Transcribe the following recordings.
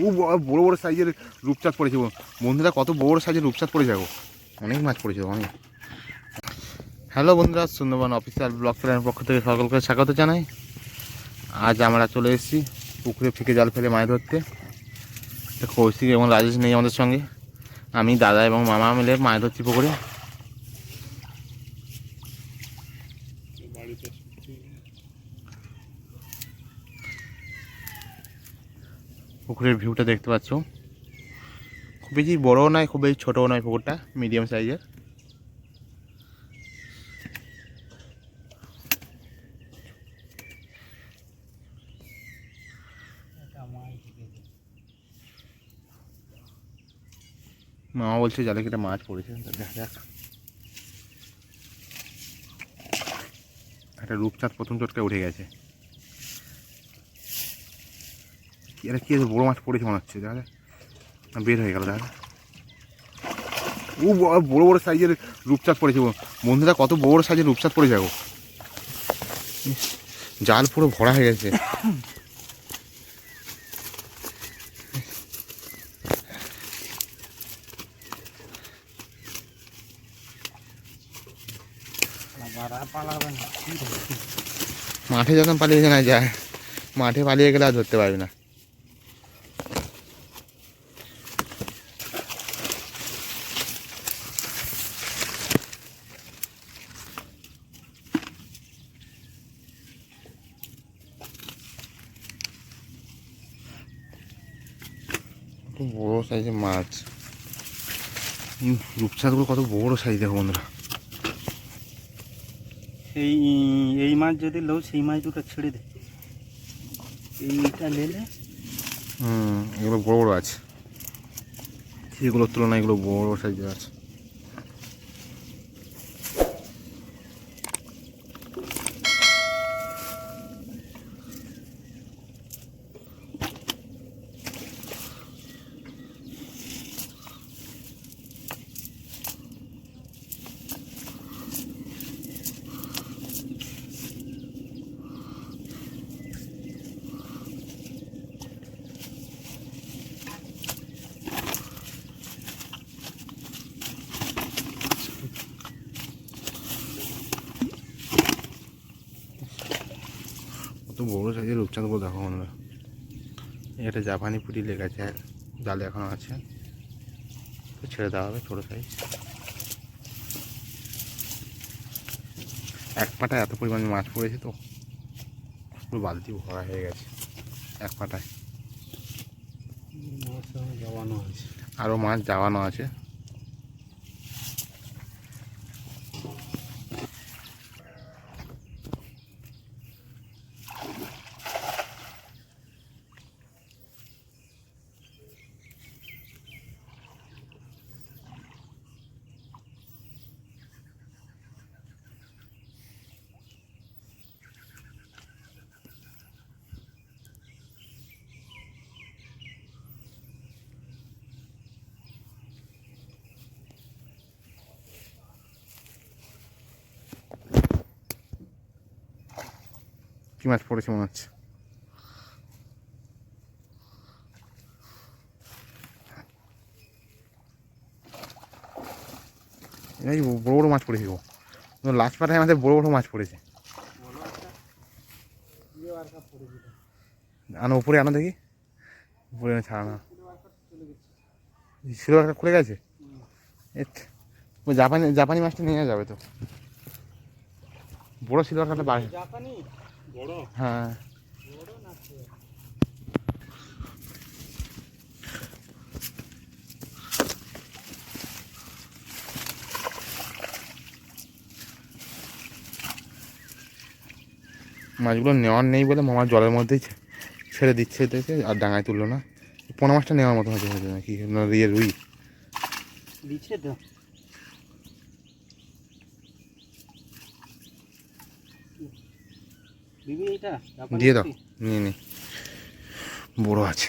ও ব- বড় বড় সাইজের রূপচাঁদ পড়েছে বন্ধুরা, কত বড় সাইজের রূপচাঁদ পড়েছে গো অনেক মাছ পড়েছে, অনেক। হ্যালো বন্ধুরা, সুন্দরবন অফিসিয়াল ব্লক চ্যানেলের পক্ষ থেকে সকলকে স্বাগত জানাই। আজ আমরা চলে এসেছি পুকুরে ফিকে জাল ফেলে মাছ ধরতে। কৌশিক এবং রাজেশ নেই আমাদের সঙ্গে। আমি দাদা এবং মামা মিলে মাছ ধরছি পুকুরে। পুকুরের ভিউটা দেখতে পাচ্ছ। খুব বেশি বড়ও নয়, খুব বেশি ছোটও নয় পুকুরটা মিডিয়াম সাইজের মামা বলছে জালে কেটে মাছ পড়েছে দেখা যাক। একটা রূপচাঁদ প্রথম চটকে উঠে গেছে কি এটা কি বড় মাছ পড়েছে মনে হচ্ছে? দেখা। না, বের হয়ে গেল দেখা। ও বড় বড় সাইজের রূপচাঁদ পড়েছে বন্ধুরা কত বড় বড় সাইজের রূপচাঁদ গো। ইস, জাল পুরো ভরা হয়ে গেছে। মাঠে যখন পালিয়ে জানা যায়। মাঠে পালিয়ে গেলে আর ধরতে পারবি না। কত বড় সাইজের মাছ। রূপচাঁদগুলো কত বড় সাইজ দেখো বন্ধুরা। এই এই মাছ যদি লো সেই মাছ দুটো ছেড়ে দে। এইটা নেলে? হুম এগুলো বড় বড় আছে। সেগুলোর তুলনায় এগুলো বড় সাইজের আছে। কত বড় সাইজের রূপচাঁদগুলো দেখো বন্ধুরা এটা জাপানি পুরি লেগেছে জালে এখনও আছে। তো ছেড়ে দেওয়া হবে ছোটো সাইজ এক পাটায় এত পরিমাণে মাছ পড়েছে তো পুরো বালতি ভরা হয়ে গেছে এক পাটায় আরও মাছ যাওয়ানো আছে। কি মাছ পড়েছে মনে হচ্ছে? বড় বড় মাছ পড়েছে গো? লাস্ট পাটায় আমাদের বড় বড় মাছ পড়েছে। আনো, উপরে আনো দেখি। উপরে ছাড়ানো সিলভার কাপ খুলে গেছে? জাপানি জাপানি মাছটা নিয়ে যাবে তো। বড় সিলভার জাপানি বড়। হ্যাঁ। মাছগুলো নেওয়ার নেই বলে মামা জলের মধ্যেই ছেড়ে দিচ্ছে দেখে আর ডাঙায় তুললো না। পোনা মাছটা নেওয়ার মতো হয়েছে নাকি? ইয়ে রুই? দিচ্ছে তো দিবি এইটা জাপানি দিয়ে দাও? নিয়ে নি। বড় আছে।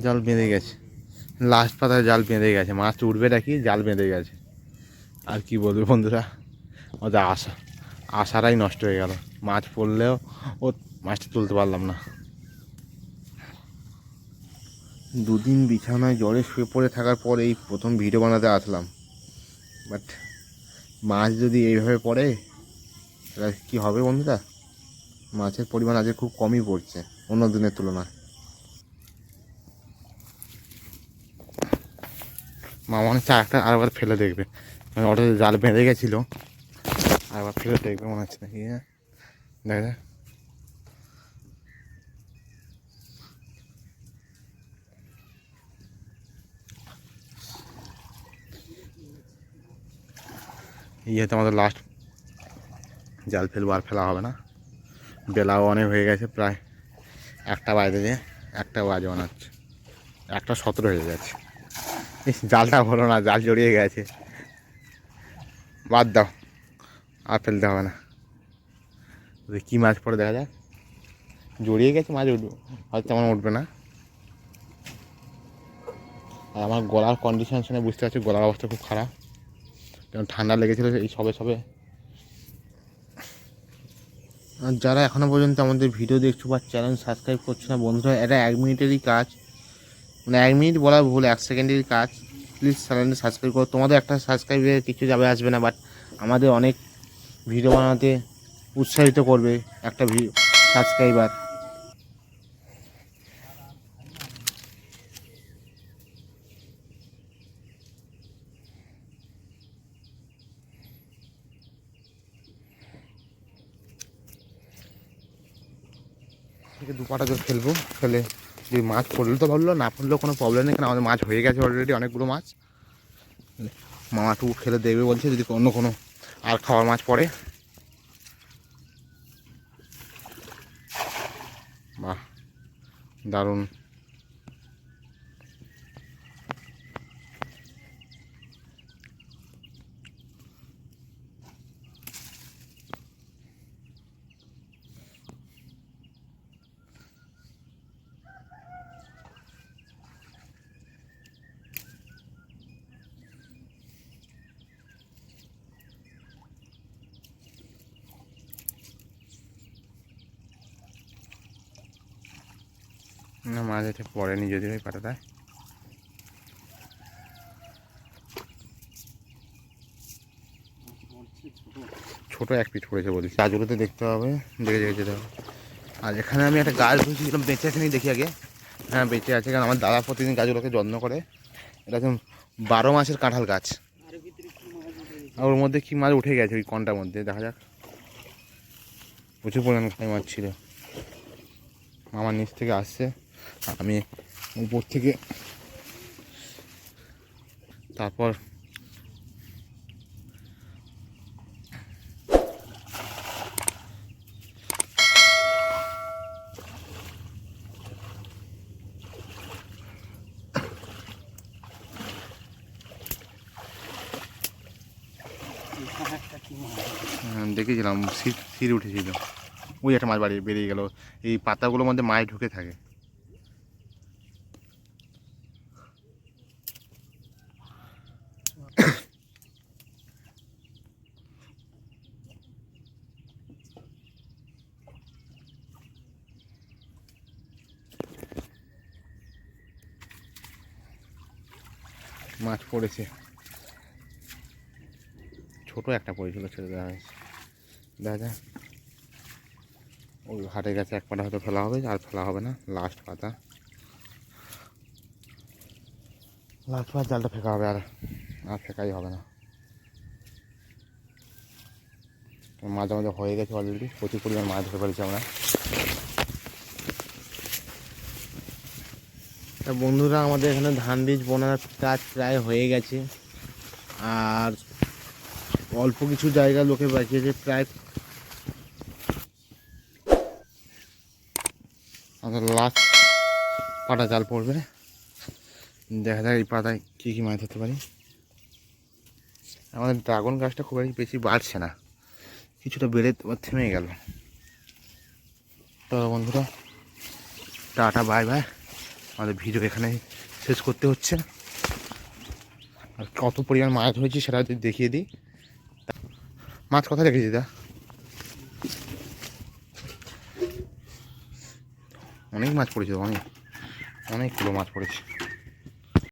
জাল বেঁধে গেছে। লাস্ট পাতায় জাল বেঁধে গেছে। মাছ উঠবে নাকি? জাল বেঁধে গেছে। আর কি বলব বন্ধুরা? ওদের আশা। আশারাই নষ্ট হয়ে গেল। মাছ পড়লেও ও মাছটা তুলতে পারলাম না। দুদিন বিছানায় জ্বরে শুয়ে পড়ে থাকার পর এই প্রথম ভিডিও বানাতে আসলাম। বাট মাছ যদি এইভাবে পড়ে, তাহলে কী হবে বন্ধুরা? মাছের পরিমাণ আজকে খুব কমই পড়ছে অন্য দিনের তুলনায়। মা মনে হচ্ছে একটা আরেকবার ফেলে দেখবে। ওটা জাল বেঁধে গেছিল, আরেকবার ফেলে দেখবে মনে হচ্ছে নাকি হ্যাঁ? দেখা যাক। ইয়ে আমাদের লাস্ট জাল ফেলব আর ফেলা হবে না। বেলাও অনেক হয়ে গেছে প্রায় একটা বাজে একটা বাজে মনে হচ্ছে। একটা সতেরো হয়ে গেছে। জালটা হলো না, জাল জড়িয়ে গেছে। বাদ দাও, আর ফেলতে হবে না। কী মাছ পড়ে দেখা যাক। জড়িয়ে গেছে মাছ, উঠবে। হয়তো তেমন উঠবে না। আর আমার গলার কন্ডিশন শুনে বুঝতে পারছি, গলার অবস্থা খুব খারাপ। কারণ ঠান্ডা লেগেছিলো এই সবে সবে। আর যারা এখনও পর্যন্ত আমাদের ভিডিও দেখছ বা চ্যানেল সাবস্ক্রাইব করছ না, বন্ধুরা, এটা এক মিনিটেরই কাজ। মানে এক মিনিট বলা ভুল, এক সেকেন্ডের কাজ। প্লিজ চ্যানেলটা সাবস্ক্রাইব করো। তোমাদের একটা সাবস্ক্রাইবে কিছু যাবে আসবে না বাট আমাদের অনেক ভিডিও বানাতে উৎসাহিত করবে একটা ভিডিও সাবস্ক্রাইবার থেকে দু পাটা করে ফেলব ফেলে যদি মাছ পড়লে তো ভাবলো, না পড়লেও কোনো প্রবলেম নেই, কারণ আমাদের মাছ হয়ে গেছে অলরেডি অনেকগুলো মাছ। মামাটুকু খেলে দেখবে বলছে, যদি অন্য কোনো আর খাওয়ার মাছ পড়ে। বাহ, দারুণ। না, মাছ এটা পড়েনি যদি ওই পাটাটায় ছোট এক পিঠ পড়েছে বলি গাছগুলোতে দেখতে হবে, দেখে দেখে যেতে হবে। আর এখানে আমি একটা গাছ বুঝেছিলাম বেঁচে আছে দেখি আগে। হ্যাঁ বেঁচে আছে, কারণ আমার দাদা প্রতিদিন গাছগুলোকে যত্ন করে। এটা হচ্ছে বারো মাসের কাঁঠাল গাছ। আর ওর মধ্যে কি মাছ উঠে গেছে, ওই কনটার মধ্যে, দেখা যাক। প্রচুর পরিমাণ খাই মাছ ছিল। আমার নিচ থেকে আসছে। আমি উপর থেকে তারপর? উম, দেখেছিলাম সিট সিট উঠেছিল ওই একটা মাছ বাড়ি বেরিয়ে গেল এই পাতাগুলোর মধ্যে মাছ ঢুকে থাকে মাছ পড়েছে। ছোট একটা পড়েছিল ছেড়ে দেওয়া হয়েছে দেখা যায় ওই হাটে গেছে, এক পাটা হয়তো ফেলা হবে, আর ফেলা হবে না লাস্ট পাতা। লাস্ট পাতা জালটা ফেঁকা হবে, আর আর ফেঁকাই হবে না। মাঝে মাঝে হয়ে গেছে অলরেডি প্রচুর পরিমাণ মাছ ধরে ফেলেছি আমরা। তা বন্ধুরা, আমাদের এখানে ধান বীজ বোনার কাজ প্রায় হয়ে গেছে। আর অল্প কিছু জায়গা লোকে বাঁচিয়েছে, প্রায় আমাদের লাস্ট পাটা জাল পড়বে দেখা যাক এই পাতায় কী কী মাছ ধরতে পারি। আমাদের ড্রাগন গাছটা খুব বেশি বাড়ছে না, কিছুটা বেড়ে থেমে গেল। তো বন্ধুরা, টাটা বাই বাই আমাদের ভিডিও এখানে শেষ করতে হচ্ছে। আর কত পরিমাণ মাছ ধরেছি সেটা যদি দেখিয়ে দিই। মাছ কথা রেখেছি দা অনেক মাছ পড়েছে, অনেক, অনেকগুলো মাছ পড়েছে।